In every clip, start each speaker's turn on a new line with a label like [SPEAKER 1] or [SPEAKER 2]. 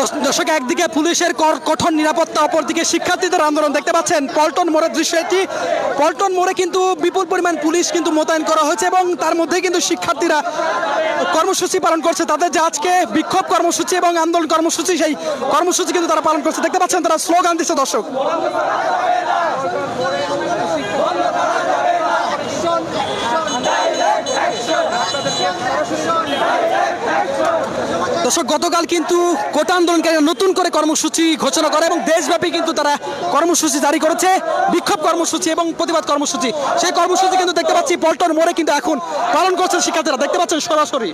[SPEAKER 1] দর্শক একদিকে পুলিশের কঠোর নিরাপত্তা অপরদিকে শিক্ষার্থীদের আন্দোলন দেখতে পাচ্ছেন পল্টন মোড়ের দৃশ্য এটি পল্টন মোড়ে কিন্তু বিপুল পরিমাণ পুলিশ কিন্তু মোতায়েন করা হয়েছে এবং তার মধ্যে কিন্তু শিক্ষার্থীরা কর্মসূচি পালন করছে তাদের যে আজকে বিক্ষোভ কর্মসূচি এবং আন্দোলন কর্মসূচি সেই কর্মসূচি কিন্তু তারা পালন করছে দেখতে পাচ্ছেন তারা স্লোগান দিচ্ছে দর্শক দর্শক, গতকাল কিন্তু কোটা আন্দোলনকারীরা নতুন করে কর্মসূচি ঘোষণা করে এবং দেশব্যাপী কিন্তু তারা কর্মসূচি জারি করেছে, বিক্ষোভ কর্মসূচি এবং প্রতিবাদ কর্মসূচি। সেই কর্মসূচি কিন্তু দেখতে পাচ্ছি পল্টন মোড়ে কিন্তু এখন পালন করছেন শিক্ষার্থীরা। দেখতে পাচ্ছেন সরাসরি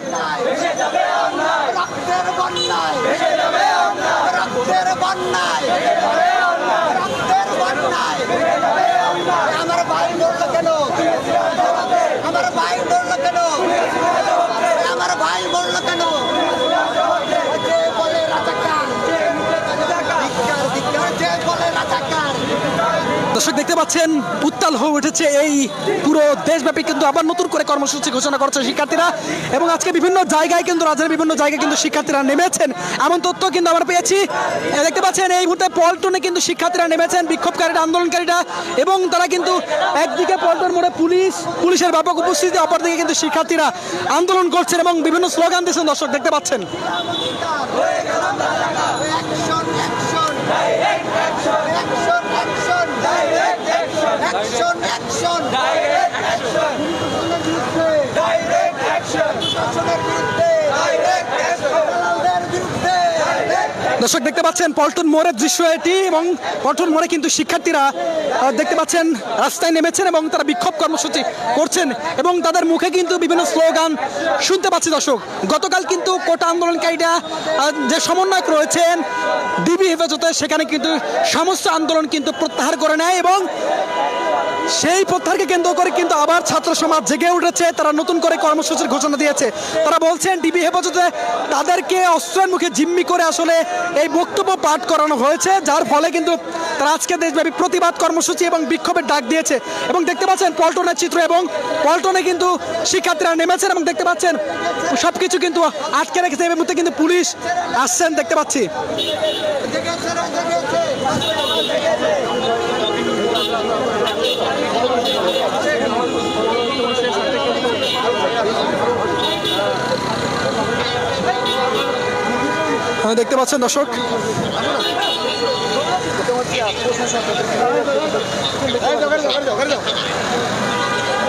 [SPEAKER 2] রক্তের বন্যায় রক্তের বন্যায় আমার ভাই মরলো কেন আমার ভাই মরলো কেন আমার ভাই মরলো কেন যে বলে রাজাকার ধিক্কার, ধিক্কার, যে বলে রাজাকার
[SPEAKER 1] দর্শক দেখতে পাচ্ছেন, উত্তাল হয়ে উঠেছে এই পুরো দেশব্যাপী কিন্তু আবার নতুন করে কর্মসূচি ঘোষণা করছে শিক্ষার্থীরা। এবং আজকে বিভিন্ন জায়গায় কিন্তু, রাজ্যের বিভিন্ন জায়গায় কিন্তু শিক্ষার্থীরা নেমেছেন। এমন তথ্য কিন্তু আমরা পেয়েছি। দেখতে পাচ্ছেন, এই মুহূর্তে পল্টনে কিন্তু শিক্ষার্থীরা নেমেছেন, বিক্ষোভকারীরা, আন্দোলনকারীরা এবং তারা কিন্তু একদিকে পল্টন মোড়ে পুলিশ, পুলিশের ব্যাপক উপস্থিতি, অপরদিকে কিন্তু শিক্ষার্থীরা আন্দোলন করছেন এবং বিভিন্ন স্লোগান দিচ্ছেন দর্শক, দেখতে পাচ্ছেন।
[SPEAKER 2] Action. Action. Action action action action শাসনের বিরুদ্ধে। দালালদের বিরুদ্ধে।
[SPEAKER 1] দর্শক দেখতে পাচ্ছেন পল্টন মোড়ের দৃশ্য এটি এবং পল্টন মোড়ে কিন্তু শিক্ষার্থীরা দেখতে পাচ্ছেন রাস্তায় নেমেছেন এবং তারা বিক্ষোভ কর্মসূচি করছেন এবং তাদের মুখে কিন্তু বিভিন্ন স্লোগান শুনতে পাচ্ছি দর্শক। গতকাল কিন্তু কোটা আন্দোলনকারীরা যে সমন্বয়ক রয়েছেন ডিবি হেফাজতে সেখানে কিন্তু সমস্ত আন্দোলন কিন্তু প্রত্যাহার করে নেয় এবং সেই প্রত্যাহারকে কেন্দ্র করে কিন্তু আবার ছাত্র সমাজ জেগে উঠেছে। তারা নতুন করে কর্মসূচির ঘোষণা দিয়েছে। তারা বলছেন ডিবি হেফাজতে তাদেরকে অস্ত্রের মুখে জিম্মি করে আসলে এই বক্তব্য পাঠ করানো হয়েছে, যার ফলে কিন্তু তারা আজকে দেশব্যাপী প্রতিবাদ কর্মসূচি এবং বিক্ষোভের ডাক দিয়েছে। এবং দেখতে পাচ্ছেন পল্টনের চিত্র এবং পল্টনে কিন্তু শিক্ষার্থীরা নেমেছেন এবং দেখতে পাচ্ছেন সব কিছু কিন্তু আটকে রেখেছে। এই মুহূর্তে কিন্তু পুলিশ আসছেন, দেখতে পাচ্ছি। দেখতে পাচ্ছেন দর্শক।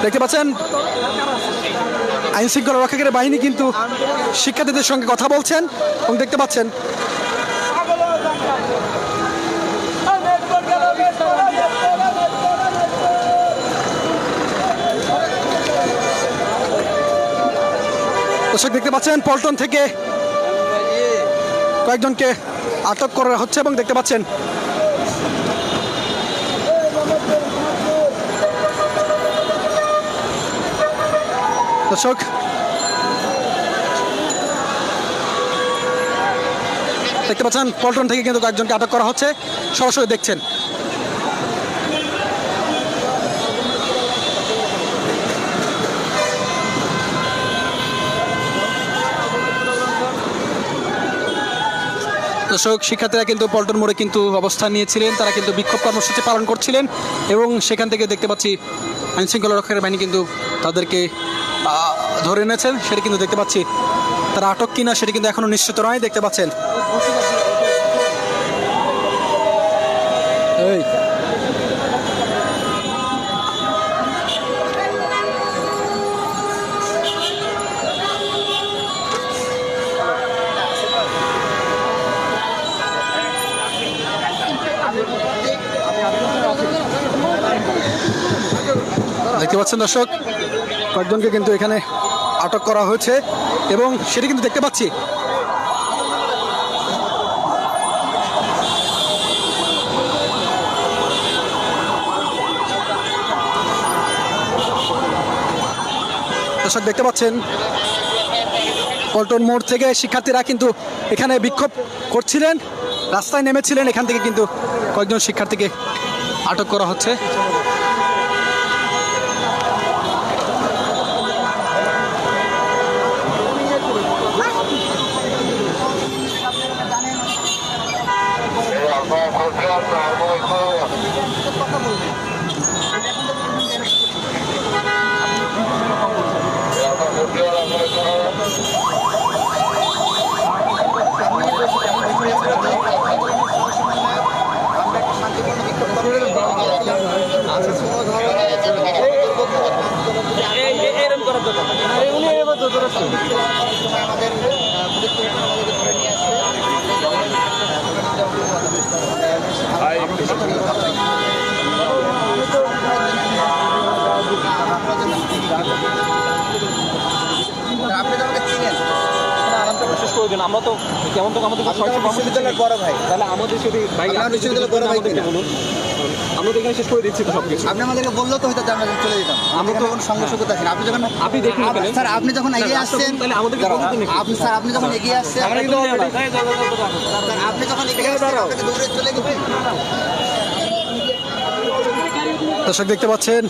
[SPEAKER 1] দেখতে পাচ্ছেন আইন শৃঙ্খলা রক্ষাকারী বাহিনী কিন্তু শিক্ষার্থীদের সঙ্গে কথা বলছেন এবং দেখতে পাচ্ছেন, দর্শক দেখতে পাচ্ছেন, পল্টন থেকে কয়েকজনকে আটক করা হচ্ছে এবং দেখতে পাচ্ছেন দর্শক, দেখতে পাচ্ছেন, পল্টন থেকে কিন্তু কয়েকজনকে আটক করা হচ্ছে। সরাসরি দেখছেন। দর্শক, শিক্ষার্থীরা কিন্তু পল্টন মোড়ে কিন্তু অবস্থান নিয়েছিলেন। তারা কিন্তু বিক্ষোভ কর্মসূচি পালন করছিলেন এবং সেখান থেকে দেখতে পাচ্ছি আইনশৃঙ্খলা রক্ষাকারী বাহিনী কিন্তু তাদেরকে ধরে এনেছেন। সেটা কিন্তু দেখতে পাচ্ছি তারা আটক কিনা, সেটা কিন্তু এখনও নিশ্চিত নয়। দেখতে পাচ্ছেন। এই। দেখতে পাচ্ছেন দর্শক, কয়েকজনকে কিন্তু এখানে আটক করা হয়েছে এবং সেটি কিন্তু দেখতে পাচ্ছি। দর্শক, দেখতে পাচ্ছেন, পল্টন মোড় থেকে শিক্ষার্থীরা কিন্তু এখানে বিক্ষোভ করছিলেন, রাস্তায় নেমেছিলেন, এখান থেকে কিন্তু কয়েকজন শিক্ষার্থীকে আটক করা হচ্ছে।
[SPEAKER 2] আমাদের পুলিশ প্রশাসন আমাদেরকে ধরে নিয়ে আসছে আপনি তো আমাকে চিনেন
[SPEAKER 3] শেষ করে দিন। আমরা তো কেমন তো আমাদের
[SPEAKER 2] বিশ্ববিদ্যালয়ের বড় ভাই।
[SPEAKER 3] তাহলে আমাদের সাথে ভাই
[SPEAKER 2] বিশ্ববিদ্যালয়ের বড় ভাই?
[SPEAKER 3] বলুন। আমরা তো এখানে শেষ করে দিচ্ছি তো সবকিছু।
[SPEAKER 2] আপনি আমাদেরকে বললেও তো হয়তো আমরা চলে যেতাম। আমরা তো কোনো সংঘর্ষ করতে আসি না। আপনি যখন
[SPEAKER 3] আপনি দেখুন
[SPEAKER 2] স্যার আপনি যখন এগিয়ে আসছেন
[SPEAKER 3] তাহলে আমাদেরকে
[SPEAKER 2] আপনি স্যার আপনি যখন এগিয়ে আসছেন
[SPEAKER 3] আমরা কিন্তু
[SPEAKER 2] আপনি যখন এগিয়ে আসছেন আপনাকে দৌড়ে চলে গেছি।
[SPEAKER 1] দর্শক দেখতে পাচ্ছেন